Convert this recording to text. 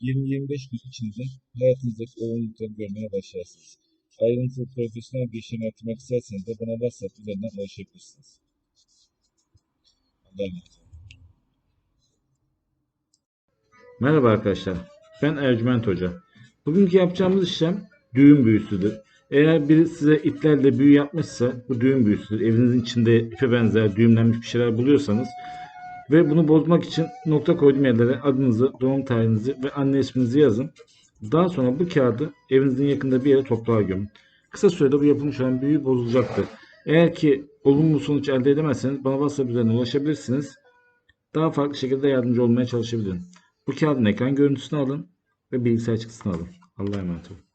20-25 gün içinde hayatınızdaki olumlulukları görmeye başlarsınız. Ayrıntılı profesyonel bir işlem yaptırmak isterseniz de bana WhatsApp üzerinden ulaşabilirsiniz. Allah'a emanet. Merhaba arkadaşlar. Ben Ercüment Hoca. Bugünkü yapacağımız işlem düğüm büyüsüdür. Eğer biri size iplerle büyü yapmışsa bu düğüm büyüsüdür. Evinizin içinde ipe benzer düğümlenmiş bir şeyler buluyorsanız ve bunu bozmak için nokta koyduğum yerlere adınızı, doğum tarihinizi ve anne isminizi yazın. Daha sonra bu kağıdı evinizin yakında bir yere toprağa gömün. Kısa sürede bu yapılmış olan büyü bozulacaktır. Eğer ki olumlu sonuç elde edemezseniz bana WhatsApp üzerinden ulaşabilirsiniz. Daha farklı şekilde yardımcı olmaya çalışabilirim. Bu kağıdın ekran görüntüsünü alın ve bilgisayar çıktısını alın. Allah'a emanet olun.